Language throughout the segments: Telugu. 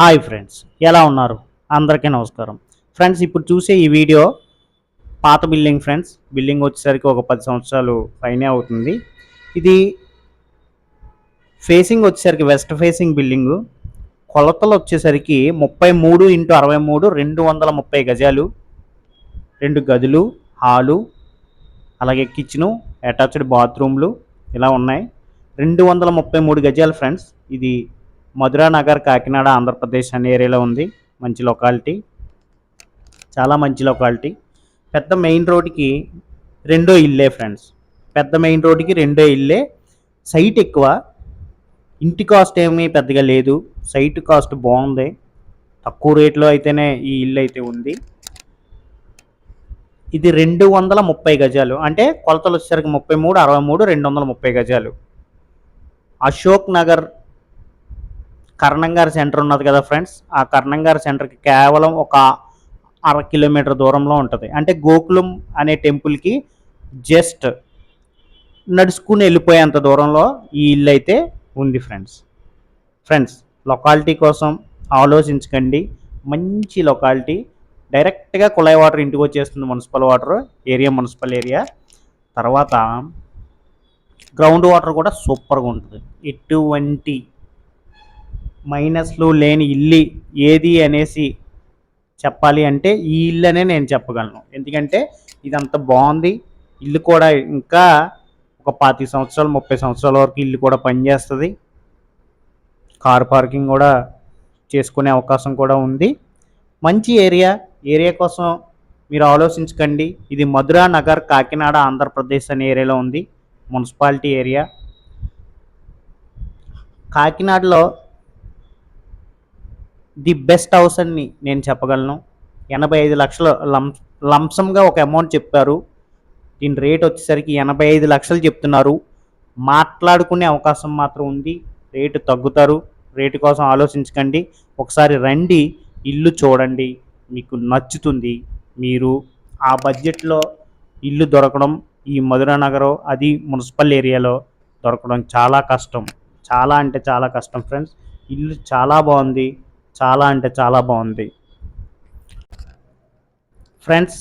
హాయ్ ఫ్రెండ్స్ ఎలా ఉన్నారు? అందరికీ నమస్కారం. ఫ్రెండ్స్ ఇప్పుడు చూసే ఈ వీడియో పాత బిల్డింగ్ ఫ్రెండ్స్. బిల్డింగ్ వచ్చేసరికి ఒక పది సంవత్సరాలు పైనే అవుతుంది. ఇది ఫేసింగ్ వచ్చేసరికి వెస్ట్ ఫేసింగ్ బిల్డింగు. కొలతలు వచ్చేసరికి ముప్పై మూడు ఇంటూ అరవై మూడు రెండు వందల ముప్పై గజాలు. రెండు గదులు హాలు అలాగే కిచెను అటాచ్డ్ బాత్రూమ్లు ఇలా ఉన్నాయి. రెండు వందల ముప్పై మూడు గజాలు ఫ్రెండ్స్. ఇది నగర్ కాకినాడ ఆంధ్రప్రదేశ్ అనే ఏరియాలో ఉంది. మంచి లొకాలిటీ చాలా మంచి లొకాలిటీ పెద్ద మెయిన్ రోడ్కి రెండో ఇల్లే ఫ్రెండ్స్ పెద్ద మెయిన్ రోడ్కి రెండో ఇల్లే. సైట్ ఎక్కువ. ఇంటి కాస్ట్ ఏమీ పెద్దగా లేదు. సైట్ కాస్ట్ బాగుంది. తక్కువ రేట్లో అయితేనే ఈ ఇల్లు అయితే ఉంది. ఇది రెండు వందల ముప్పై గజాలు. అంటే కొలతలు వచ్చేసరికి ముప్పై మూడు అరవై మూడు రెండు వందల ముప్పై గజాలు. అశోక్ నగర్ కర్ణంగారి సెంటర్ ఉన్నది కదా ఫ్రెండ్స్. ఆ కర్ణంగారి సెంటర్కి కేవలం ఒక అర కిలోమీటర్ దూరంలో ఉంటుంది. అంటే గోకులం అనే టెంపుల్కి జస్ట్ నడుచుకుని వెళ్ళిపోయేంత దూరంలో ఈ ఇల్లు అయితే ఉంది ఫ్రెండ్స్. ఫ్రెండ్స్ లొకాలిటీ కోసం ఆలోచించకండి. మంచి లొకాలిటీ. డైరెక్ట్గా కుళాయి వాటర్ ఇంటికి వచ్చేస్తుంది municipal water area municipal area. తర్వాత గ్రౌండ్ వాటర్ కూడా సూపర్గా ఉంటుంది. ఎటువంటి మైనస్లు లేని ఇల్లు ఏది అనేసి చెప్పాలి అంటే ఈ ఇల్లు అనే నేను చెప్పగలను. ఎందుకంటే ఇదంత బాగుంది. ఇల్లు కూడా ఇంకా ఒక పాతి సంవత్సరాలు ముప్పై సంవత్సరాల వరకు ఇల్లు కూడా పనిచేస్తుంది. కార్ పార్కింగ్ కూడా చేసుకునే అవకాశం కూడా ఉంది. మంచి ఏరియా. ఏరియా కోసం మీరు ఆలోచించకండి. ఇది మధురా నగర్ కాకినాడ ఆంధ్రప్రదేశ్ అనే ఏరియాలో ఉంది. Municipality area. కాకినాడలో ది బెస్ట్ హౌస్ అని నేను చెప్పగలను. ఎనభై ఐదు లక్షలు లం లంసంగా ఒక అమౌంట్ చెప్పారు. దీని రేట్ వచ్చేసరికి ఎనభై ఐదు లక్షలు చెప్తున్నారు. మాట్లాడుకునే అవకాశం మాత్రం ఉంది. రేటు తగ్గుతారు. రేటు కోసం ఆలోచించకండి. ఒకసారి రండి. ఇల్లు చూడండి. మీకు నచ్చుతుంది. మీరు ఆ బడ్జెట్లో ఇల్లు దొరకడం ఈ మధురా నగరం అది మున్సిపల్ ఏరియాలో దొరకడం చాలా కష్టం. చాలా అంటే చాలా కష్టం ఫ్రెండ్స్. ఇల్లు చాలా బాగుంది. చాలా అంటే చాలా బాగుంది. ఫ్రెండ్స్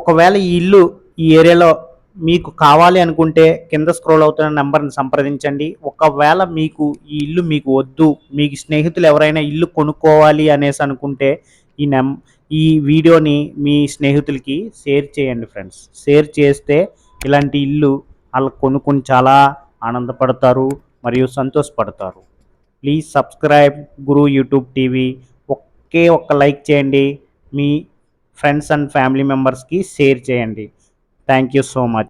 ఒకవేళ ఈ ఇల్లు ఈ ఏరియాలో మీకు కావాలి అనుకుంటే కింద స్క్రోల్ అవుతున్న నెంబర్ని సంప్రదించండి. ఒకవేళ మీకు ఈ ఇల్లు మీకు వద్దు మీకు స్నేహితులు ఎవరైనా ఇల్లు కొనుక్కోవాలి అనేసి అనుకుంటే ఈ నెం ఈ వీడియోని మీ స్నేహితులకి షేర్ చేయండి ఫ్రెండ్స్. షేర్ చేస్తే ఇలాంటి ఇల్లు వాళ్ళు కొనుక్కొని చాలా ఆనందపడతారు మరియు సంతోషపడతారు. Please subscribe Guru YouTube TV. ఒకే ఒక్క లైక్ చేయండి. మీ ఫ్రెండ్స్ అండ్ ఫ్యామిలీ మెంబర్స్కి షేర్ చేయండి. Thank you so much.